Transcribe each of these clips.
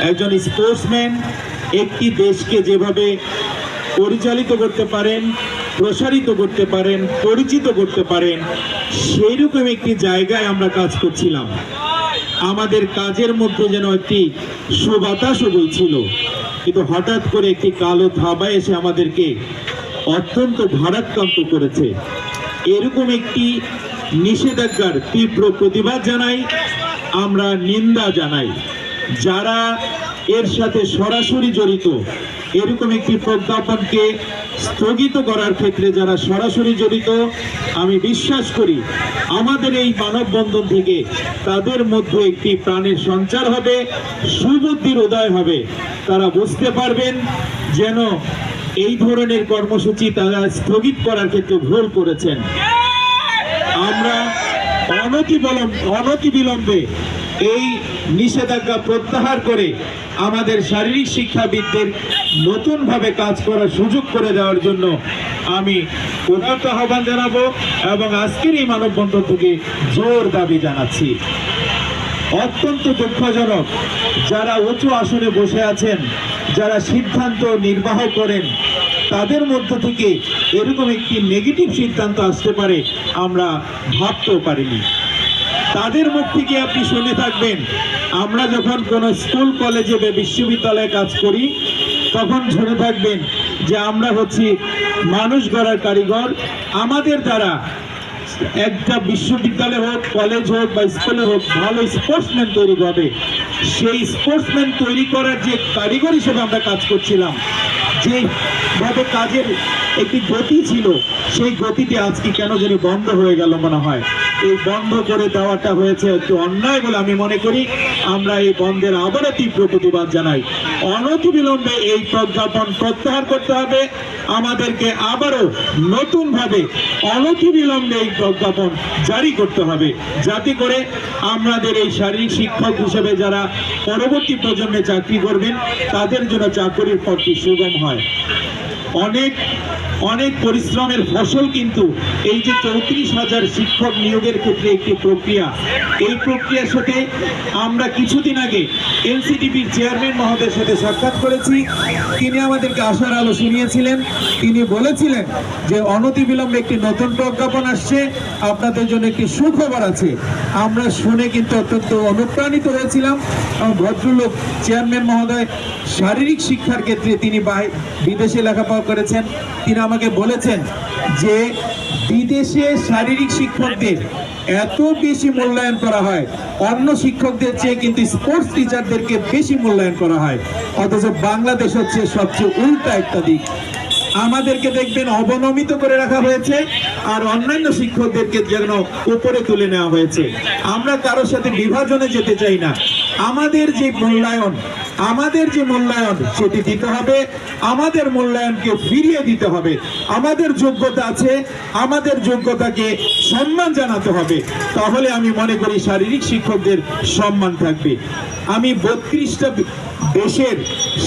একজন স্পোর্টসম্যান একটি দেশকে যেভাবে পরিচালিত করতে পারেন, প্রসারিত করতে পারেন, পরিচিত করতে পারেন, সেইরকম একটি জায়গায় আমরা কাজ করছিলাম। আমাদের কাজের মধ্যে যেন একটি সুবাতাসও বইছিল। কিন্তু হঠাৎ করে একটি কালো থাবা এসে আমাদেরকে অত্যন্ত ভারাক্রান্ত করেছে। এরকম একটি নিষেধাজ্ঞার তীব্র প্রতিবাদ জানাই, আমরা নিন্দা জানাই। যারা এর সাথে সরাসরি জড়িত, এরকম একটি প্রজ্ঞাপনকে স্থগিত করার ক্ষেত্রে যারা সরাসরি জড়িত, আমি বিশ্বাস করি আমাদের এই মানববন্ধন থেকে তাদের মধ্যে একটি প্রাণের সঞ্চার হবে, সুবুদ্ধির উদয় হবে। তারা বুঝতে পারবেন যেন এই ধরনের কর্মসূচি তারা স্থগিত করার ক্ষেত্রে ভুল করেছেন। আমরা অনতি অনতি বিলম্বে এই নিষেধাজ্ঞা প্রত্যাহার করে আমাদের শারীরিক শিক্ষাবিদদের নতুনভাবে কাজ করার সুযোগ করে দেওয়ার জন্য আমি উদার্ত আহ্বান জানাব এবং আজকের এই মানববন্ধন থেকে জোর দাবি জানাচ্ছি। অত্যন্ত দুঃখজনক, যারা উঁচু আসনে বসে আছেন, যারা সিদ্ধান্ত নির্বাহ করেন, তাদের মধ্য থেকে এরকম একটি নেগেটিভ সিদ্ধান্ত আসতে পারে, আমরা ভাবতেও পারিনি। তাদের মুখ থেকে আপনি শুনে থাকবেন। আমরা যখন কোনো স্কুল, কলেজে বা বিশ্ববিদ্যালয়ে কাজ করি, তখন শুনে থাকবেন যে আমরা হচ্ছি মানুষ গড়ার কারিগর। আমাদের দ্বারা একটা বিশ্ববিদ্যালয় হোক, কলেজ হোক বা স্কুলে হোক, ভালো স্পোর্টসম্যান তৈরি হবে। সেই স্পোর্টসম্যান তৈরি করার যে কারিগর হিসেবে আমরা কাজ করছিলাম, যেভাবে কাজের একটি গতি ছিল, সেই গতিটি আজকে কেন জানি বন্ধ হয়ে গেল মনে হয়। এই বন্ধ করে দেওয়াটা হয়েছে একটু অন্যায় বলে আমি মনে করি। আমরা এই বন্ধের আবারও তীব্র প্রতিবাদ জানাই। অনতিবিলম্বে এই প্রজ্ঞাপন প্রত্যাহার করতে হবে। আমাদেরকে আবারও নতুনভাবে অনতিবিলম্বে এই প্রজ্ঞাপন জারি করতে হবে। যাতে করে আমাদের এই শারীরিক শিক্ষক হিসেবে যারা পরবর্তী প্রজন্মে চাকরি করবেন, তাদের জন্য চাকরির পথটি সুগম হয়। অনেক অনেক পরিশ্রমের ফসল কিন্তু এই যে চৌত্রিশ হাজার শিক্ষক নিয়োগের ক্ষেত্রে একটি প্রক্রিয়া, এই প্রক্রিয়ার সাথে আমরা কিছুদিন আগে এনসিটিভির চেয়ারম্যান মহোদয়ের সাথে সাক্ষাৎ করেছি। তিনি আমাদেরকে আশার আলো শুনিয়েছিলেন। তিনি বলেছিলেন যে অনতিবিলম্বে একটি নতুন প্রজ্ঞাপন আসছে, আপনাদের জন্য একটি সুখবর আছে। আমরা শুনে কিন্তু অত্যন্ত অনুপ্রাণিত হয়েছিলাম। ভদ্রলোক, চেয়ারম্যান মহোদয়, শারীরিক শিক্ষার ক্ষেত্রে তিনি বিদেশে লেখাপড়া করেছেন। তিনি আমাকে বলেছেন যে বিদেশে শারীরিক শিক্ষকদের এত বেশি মূল্যায়ন করা হয়, অন্য শিক্ষকদের চেয়ে কিন্তু স্পোর্টস টিচারদেরকে বেশি মূল্যায়ন করা হয়। অথচ বাংলাদেশ হচ্ছে সবচেয়ে উল্টা একটা দিক। আমাদেরকে দেখবেন অবনমিত করে রাখা হয়েছে আর অন্যান্য শিক্ষকদেরকে যেন উপরে তুলে নেওয়া হয়েছে। আমরা কারোর সাথে বিভাজনে যেতে চাই না। আমাদের যে মূল্যায়ন, আমাদের যে মূল্যায়ন, সেটি দিতে হবে। আমাদের মূল্যায়নকে ফিরিয়ে দিতে হবে। আমাদের যোগ্যতা আছে, আমাদের যোগ্যতাকে সম্মান জানাতে হবে। তাহলে আমি মনে করি শারীরিক শিক্ষকদের সম্মান থাকবে। আমি বত্রিশটা দেশের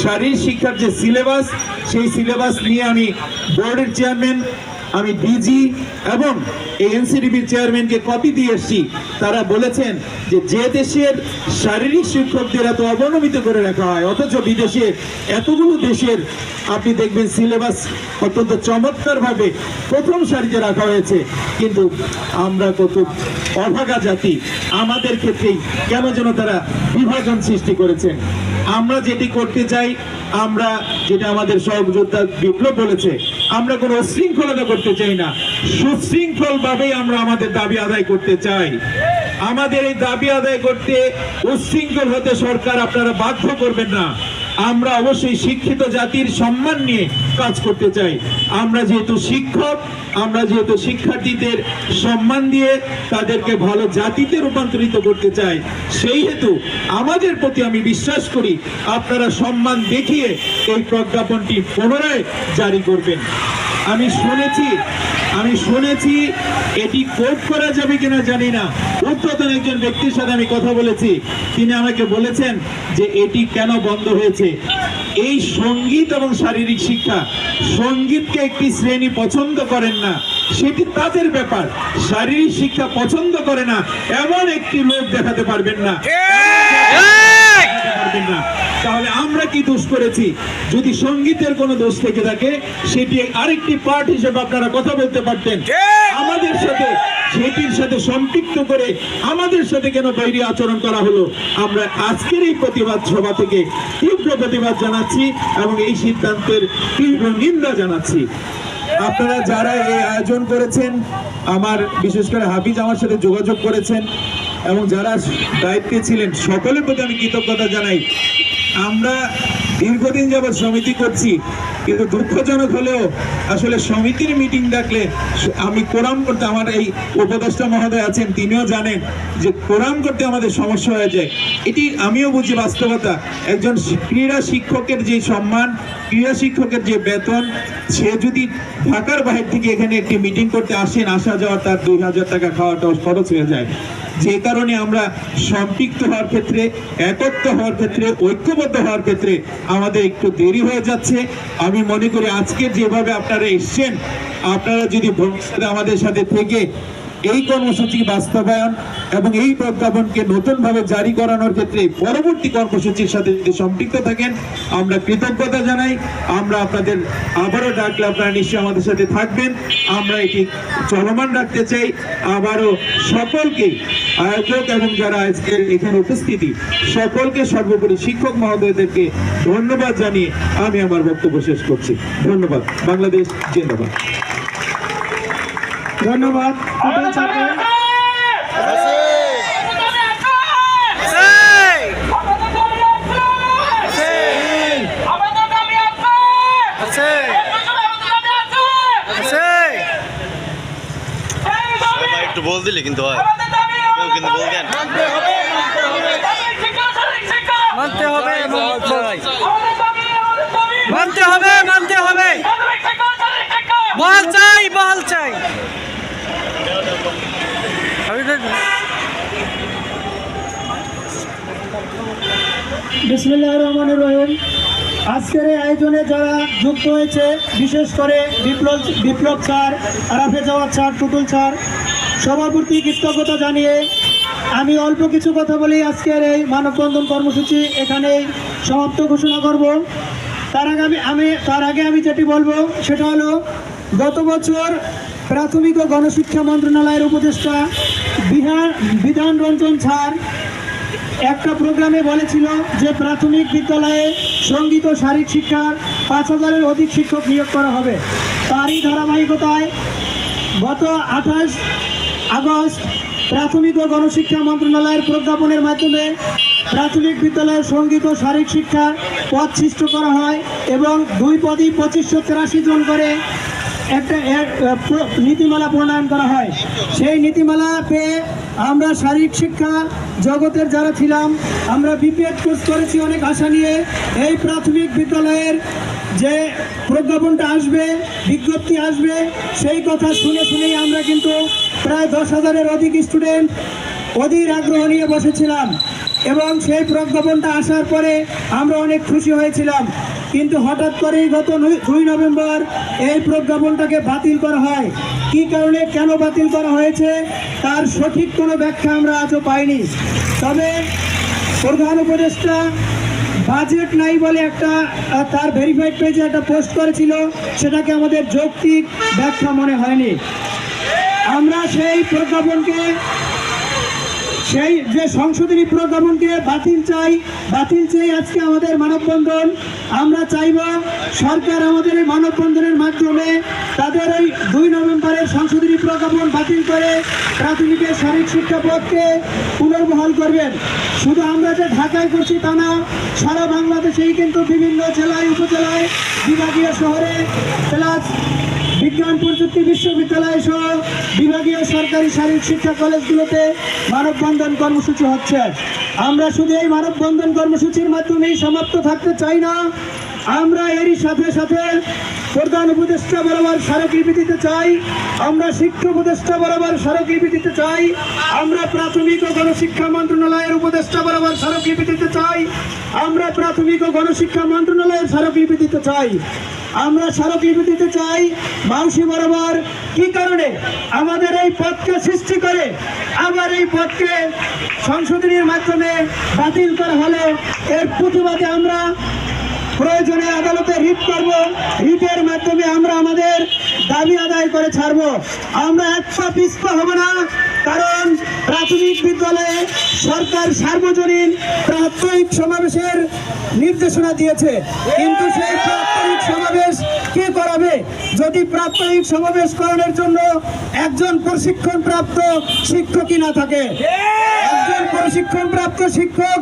শারীরিক শিক্ষার যে সিলেবাস, সেই সিলেবাস নিয়ে আমি বোর্ডের চেয়ারম্যান, আমি ডিজি এবং এনসিডিবির চেয়ারম্যানকে কপি দিয়ে এসেছি। তারা বলেছেন যে যে দেশের শারীরিক শিক্ষকদের এত অবনমিত করে রাখা হয়, অথচ বিদেশে এতগুলো দেশের, আপনি দেখবেন সিলেবাস অত্যন্ত চমৎকারভাবে প্রথম সারিতে রাখা হয়েছে। কিন্তু আমরা কত অভাগা জাতি, আমাদের ক্ষেত্রেই কেন যেন তারা বিভাজন সৃষ্টি করেছেন? আমরা যেটি করতে চাই, আমরা যেটা আমাদের সহযোদ্ধা বিপ্লব বলেছে, আমরা কোনো শৃঙ্খলতা করতে চাই না। সুশৃঙ্খলভাবেই আমরা আমাদের দাবি আদায় করতে চাই। আমাদের এই দাবি আদায় করতে উশৃঙ্খল হতে সরকার আপনারা বাধ্য করবেন না। আমরা অবশ্যই শিক্ষিত জাতির সম্মান নিয়ে কাজ করতে চাই। আমরা যেহেতু শিক্ষক, আমরা যেহেতু শিক্ষার্থীদের সম্মান দিয়ে তাদেরকে ভালো জাতিতে রূপান্তরিত করতে চাই, সেই হেতু আমাদের প্রতি আমি বিশ্বাস করি, আপনারা সম্মান দেখিয়ে এই প্রজ্ঞাপনটি পুনরায় জারি করবেন। আমি শুনেছি আমি শুনেছি এটি কোর্ট করা যাবে কিনা জানি না। উদ্ধতন একজন ব্যক্তির সাথে আমি কথা বলেছি। তিনি আমাকে বলেছেন যে এটি কেন বন্ধ হয়েছে। এই সংগীত এবং শারীরিক শিক্ষা সঙ্গীতকে একটি শ্রেণি পছন্দ করেন না। সেটি তাদের ব্যাপার। শারীরিক শিক্ষা পছন্দ করে না। এমন একটি লোক দেখাতে পারবেন না। পারবেন না। তাহলে আমরা কি দোষ করেছি? যদি সঙ্গীতের কোনো দোষ থেকে থাকে সেটি আরেকটি পার্ট হিসেবে আপনারা কথা বলতে পারতেন। আমাদের সাথে সেটির সাথে সম্পৃক্ত করে আমাদের সাথে কেন বৈরী আচরণ করা হলো? আমরা আজকের এই প্রতিবাদ সভা থেকে তীব্র প্রতিবাদ জানাচ্ছি এবং এই সিদ্ধান্তের তীব্র নিন্দা জানাচ্ছি। আপনারা যারা এই আয়োজন করেছেন, আমার বিশেষ করে হাফিজ আমার সাথে যোগাযোগ করেছেন এবং যারা দায়িত্বে ছিলেন, সকলের প্রতি আমি কৃতজ্ঞতা জানাই। আমরা দীর্ঘদিন যাবৎ সমিতি করছি কিন্তু দুঃখজনক হলেও আসলে সমিতির মিটিং ডাকলে আমি কোরাম করতে আমার এই উপদেষ্টা মহোদয় আছেন, তিনিও জানেন যে কোরাম করতে আমাদের সমস্যা হয়ে যায় এটি আমিও বুঝি বাস্তবতা। একজন ক্রীড়া শিক্ষকের যে সম্মান, ক্রীড়া শিক্ষকের যে বেতন, সে যদি ঢাকার বাইরে থেকে এখানে একটি মিটিং করতে আসেন, আসা যাওয়া তার দুই হাজার টাকা খাওয়াটাও খরচ হয়ে যায়। যে কারণে আমরা সম্পৃক্ত হওয়ার ক্ষেত্রে, একত্র হওয়ার ক্ষেত্রে, ঐক্যবদ্ধ হওয়ার ক্ষেত্রে আমাদের একটু দেরি হয়ে যাচ্ছে। আমি মনে করি আজকে যেভাবে আপনারা এসছেন, আপনারা যদি ভবিষ্যতে আমাদের সাথে থেকে এই কর্মসূচি বাস্তবায়ন এবং এই প্রজ্ঞাপনকে নতুনভাবে জারি করানোর ক্ষেত্রে পরবর্তী কর্মসূচির সাথে যদি সম্পৃক্ত থাকেন, আমরা কৃতজ্ঞতা জানাই। আমরা আপনাদের আবারও ডাকলে আপনারা নিশ্চয়ই আমাদের সাথে থাকবেন। আমরা এটি চলমান রাখতে চাই। আবারও সকলকে আয়োজক এবং যারা আজকের এখানে উপস্থিতি সকলকে সর্বোপরি শিক্ষক মহোদয়দেরকে ধন্যবাদ জানিয়ে আমি আমার বক্তব্য শেষ করছি। ধন্যবাদ। বাংলাদেশ জিন্দাবাদ। ধন্যবাদ। একটু বল দিলে কিন্তু হয় কেউ কিন্তু বলবেন মানতে হবে এবং মানতে হবে মানতে হবে বহাল চাই বহাল চাই আমি তো- বিসমুল্লাহ রহমান রহিম। আজকের এই আয়োজনে যারা যুক্ত হয়েছে, বিশেষ করে Biplob Biplob sir Arafe Jawad sir, Tutul sir, সবার প্রতি কৃতজ্ঞতা জানিয়ে আমি অল্প কিছু কথা বলি আজকের এই মানববন্ধন কর্মসূচি এখানে সমাপ্ত ঘোষণা করব। তার আগে আমি আমি তার আগে আমি যেটি বলব, সেটা হলো গত বছর প্রাথমিক ও গণশিক্ষা মন্ত্রণালয়ের উপদেষ্টা বিহার বিধান রঞ্জন স্যার একটা প্রোগ্রামে বলেছিল যে প্রাথমিক বিদ্যালয়ে সংগীত ও শারীরিক শিক্ষার পাঁচ হাজারের অধিক শিক্ষক নিয়োগ করা হবে। তারই ধারাবাহিকতায় গত আঠাশ আগস্ট প্রাথমিক ও গণশিক্ষা মন্ত্রণালয়ের প্রজ্ঞাপনের মাধ্যমে প্রাথমিক বিদ্যালয়ের সংগীত ও শারীরিক শিক্ষার পদ সৃষ্ট করা হয় এবং দুই পদই পঁচিশশো তেরাশি জন করে একটা এক- নীতিমালা প্রণয়ন করা হয়। সেই নীতিমালা পেয়ে আমরা শারীরিক শিক্ষা জগতের যারা ছিলাম, আমরা বিপিএড কোর্স করেছি অনেক আশা নিয়ে। এই প্রাথমিক বিদ্যালয়ের যে প্রজ্ঞাপনটা আসবে, বিজ্ঞপ্তি আসবে, সেই কথা শুনে শুনেই আমরা কিন্তু প্রায় দশ হাজারের অধিক স্টুডেন্ট অধীর আগ্রহ নিয়ে বসেছিলাম। এবং সেই প্রজ্ঞাপনটা আসার পরে আমরা অনেক খুশি হয়েছিলাম। কিন্তু হঠাৎ করেই গত দুই নভেম্বর এই প্রজ্ঞাপনটাকে বাতিল করা হয়। কী কারণে কেন বাতিল করা হয়েছে তার সঠিক কোনো ব্যাখ্যা আমরা আজও পাইনি। তবে প্রধান উপদেষ্টা বাজেট নাই বলে একটা তার ভেরিফাইড পেজে একটা পোস্ট করেছিল, সেটাকে আমাদের যৌক্তিক ব্যাখ্যা মনে হয়নি। আমরা সেই প্রজ্ঞাপনকে সেই যে সংশোধনী প্রজ্ঞাপনকে বাতিল চাই বাতিল চাই আজকে আমাদের মানববন্ধন। আমরা চাইব সরকার আমাদের এই মানববন্ধনের মাধ্যমে তাদের ওই দুই নভেম্বরের সংশোধনী প্রজ্ঞাপন বাতিল করে প্রাথমিকের শারীরিক শিক্ষা পদকে পুনর্বহাল করবেন। শুধু আমরা যে ঢাকায় করছি তা না, সারা বাংলাদেশেই কিন্তু বিভিন্ন জেলায়, উপজেলায়, বিভাগীয় শহরে, প্লাস বিজ্ঞান প্রযুক্তি বিশ্ববিদ্যালয় সহ বিভাগীয় সরকারি শারীরিক শিক্ষা কলেজগুলোতে মানববন্ধন কর্মসূচি হচ্ছে। আমরা শুধু এই মানববন্ধন কর্মসূচির মাধ্যমেই সমাপ্ত থাকতে চাই না আমরা এরই সাথে সাথে প্রধান উপদেষ্টা বরাবর স্মারকলিপি দিতে চাই। আমরা শিক্ষা উপদেষ্টা বরাবর স্মারকলিপি দিতে চাই। আমরা প্রাথমিক ও গণশিক্ষা মন্ত্রণালয়ের উপদেষ্টা বরাবর স্মারকলিপি দিতে চাই। আমরা প্রাথমিক ও গণশিক্ষা মন্ত্রণালয়ের স্মারকলিপি দিতে চাই। আমরা স্মারকলিপি দিতে চাই মাউসি বরাবর। কি কারণে? আমাদের এই পদকে সৃষ্টি করে, আবার এই পদকে সংশোধনীর মাধ্যমে বাতিল করা হলো। এর প্রতিবাদে আমরা প্রয়োজনে আদালতে রিট করব। রিটের মাধ্যমে আমরা আমাদের দাবি আদায় করে ছাড়বো। আমরা এক পা হব না, কারণ প্রাথমিক বিদ্যালয়ে সরকার সার্বজনীন প্রাথমিক সমাবেশের নির্দেশনা দিয়েছে। কিন্তু সেই প্রাথমিক সমাবেশ কে করাবে? যদি প্রাথমিক সমাবেশ করানোর জন্য একজন প্রশিক্ষণ প্রাপ্ত শিক্ষকই না থাকে, একজন প্রশিক্ষণ প্রাপ্ত শিক্ষক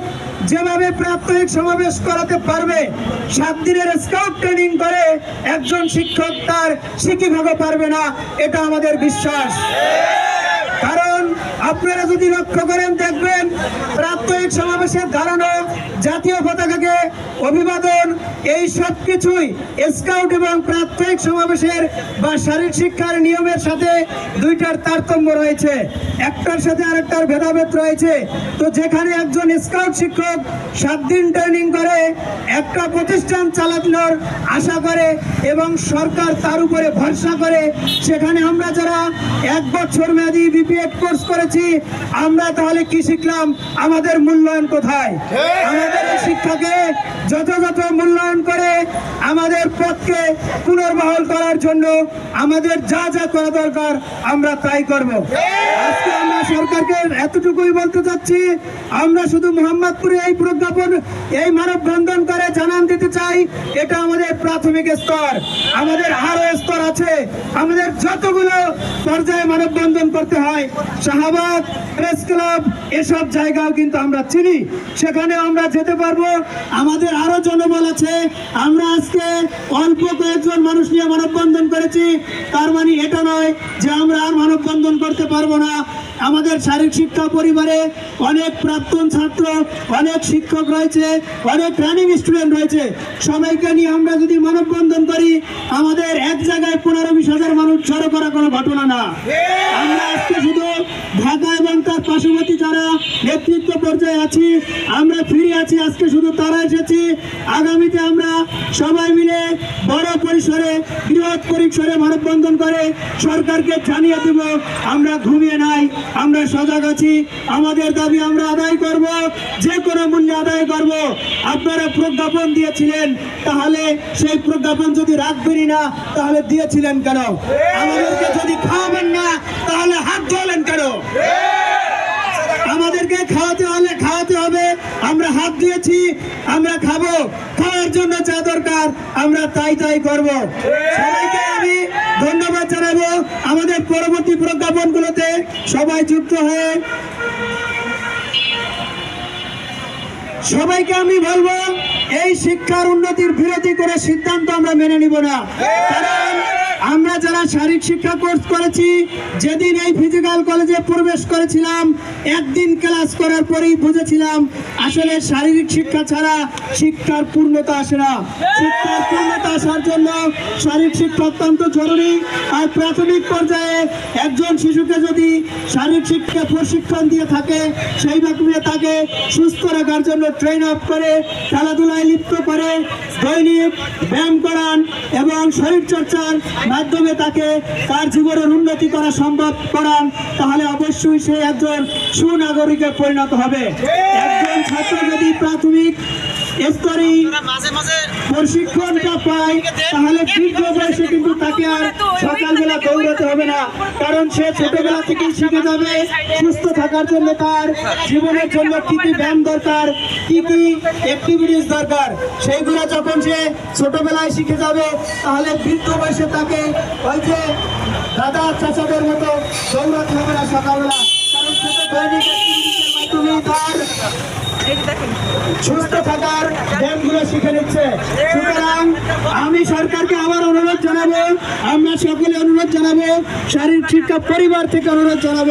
যেভাবে প্রাথমিক সমাবেশ করাতে পারবে, সাত দিনের স্কাউট ট্রেনিং করে একজন শিক্ষক তার শিক্ষিভাবে পারবে না, এটা আমাদের বিশ্বাস। কারণ আপনারা যদি লক্ষ্য করেন, দেখবেন প্রাত্যহিক সমাবেশে দাঁড়ানো জাতীয় পতাকাকে অভিবাদন, এই সব কিছুই স্কাউট এবং প্রাত্যহিক সমাবেশের বা শারীরিক শিক্ষার নিয়মের সাথে দুইটার তারতম্য রয়েছে। একটার সাথে আরেকটার ভেদাভেদ রয়েছে। তো যেখানে একজন স্কাউট শিক্ষক সাত দিন ট্রেনিং করে, একটা প্রতিষ্ঠান চালানোর আশা করে এবং সরকার তার উপরে ভরসা করে, সেখানে আমরা যারা এক বছর মেয়াদী বিপিএড কোর্স করেছি আমরা তাহলে কি শিখলাম? আমাদের মূল্যায়ন কোথায়? আমাদের শিক্ষাকে যথাযথ মূল্যায়ন করে আমাদের পথকে পুনর্বহাল করার জন্য আমাদের যা যা করা দরকার আমরা তাই করব। আজকে আমরা সরকারকে এতটুকুই বলতে চাচ্ছি আমরা শুধু মোহাম্মদপুরে এই প্রজ্ঞাপন এই মানববন্ধন করে জানান দিতে চাই এটা আমাদের প্রাথমিক স্তর। আমাদের আরও স্তর আছে। আমাদের যতগুলো পর্যায়ে মানব বন্ধন করতে হয় শাহবাগ প্রেস ক্লাব, এসব জায়গাও কিন্তু আমরা চিনি। সেখানে আমরা যেতে পারব। আমাদের আরও জনবল আছে। আমরা আজকে অল্প কয়েকজন মানুষ নিয়ে মানববন্ধন করেছি। তার মানে এটা নয় যে আমরা আর মানববন্ধন করতে পারব না। আমাদের শারীরিক শিক্ষা পরিবারে অনেক প্রাক্তন ছাত্র, অনেক শিক্ষক রয়েছে, অনেক রানিং স্টুডেন্ট রয়েছে। সবাইকে নিয়ে আমরা যদি মানববন্ধন করি, আমাদের এক জায়গায় পনেরো বিশ হাজার মানুষ জড়ো করা কোনো ঘটনা না। আমরা আজকে শুধু এবং যারা নেতৃত্ব পর্যায়ে আছি, আমরা ফিরে আছি, আজকে শুধু তারা এসেছি। আগামীতে আমরা সবাই মিলে বড় পরিসরে, বৃহৎ পরিসরে মানববন্ধন করে সরকারকে জানিয়ে দেব, আমরা ঘুমিয়ে নাই, আমরা সজাগ আছি। আমাদের দাবি আমরা আদায় করব, যে কোনো মূল্যে আদায় করব। আপনারা প্রজ্ঞাপন দিয়েছিলেন, তাহলে সেই প্রজ্ঞাপন যদি রাখবেনই না, তাহলে দিয়েছিলেন কেন? আমাদেরকে যদি খাওয়াবেন না তাহলে হাত ধোলেন কেন আমাদেরকে খাওয়াতে হলে খাওয়াতে হবে আমরা হাত দিয়েছি, আমরা খাব। খাওয়ার জন্য যা দরকার, আমরা তাই তাই করব। সবাইকে আমি ধন্যবাদ জানাব আমাদের পরবর্তী প্রজ্ঞাপনগুলোতে। সবাই যুক্ত হয়ে। সবাইকে আমি বলব, এই শিক্ষার উন্নতির বিরোধী করে সিদ্ধান্ত আমরা মেনে নিব না। আমরা যারা শারীরিক শিক্ষা কোর্স করেছি, যেদিন এই ফিজিক্যাল কলেজে প্রবেশ করেছিলাম, একদিন ক্লাস করার পরেই বুঝেছিলাম, আসলে শারীরিক শিক্ষা ছাড়া শিক্ষার পূর্ণতা আসে না। শিক্ষার পূর্ণতা আসার জন্য শারীরিক শিক্ষা অত্যন্ত জরুরি। আর প্রাথমিক পর্যায়ে একজন শিশুকে যদি শারীরিক শিক্ষা প্রশিক্ষণ দিয়ে থাকে, সেই রকমে তাকে সুস্থ রাখার জন্য ট্রেন আপ করে, খেলাধুলায় লিপ্ত করে, দৈনিক ব্যায়াম করান এবং শরীরচর্চার মাধ্যমে তাকে তার জীবনের উন্নতি করা সম্ভব করান, তাহলে অবশ্যই সে একজন সুনাগরিকে পরিণত হবে। একজন ছাত্র যদি প্রাথমিক স্তরে প্রশিক্ষণটা পায় তাহলে বৃদ্ধ বয়সে কিন্তু তাকে আর সকালবেলা দৌড়াতে হবে না কারণ সে ছোটবেলা থেকেই শিখে যাবে সুস্থ থাকার জন্য তার জীবনের জন্য কি কি ব্যায়াম দরকার কি কি অ্যাক্টিভিটিস দরকার সেইগুলো যখন সে ছোটবেলায় শিখে যাবে তাহলে বৃদ্ধ বয়সে তাকে ওই যে দাদা চাচাদের মতো দৌড়াতে হবে না সকালবেলা। কারণ সে তো দৈনিক অ্যাক্টিভিটিসের মাধ্যমেই তার সুস্থ থাকার ব্যায়ামগুলো শিখে নিচ্ছে। সুতরাং আমি সরকারকে আবার অনুরোধ জানাব, আমরা সকলে অনুরোধ জানাব, শারীরিক শিক্ষা পরিবার থেকে অনুরোধ জানাব।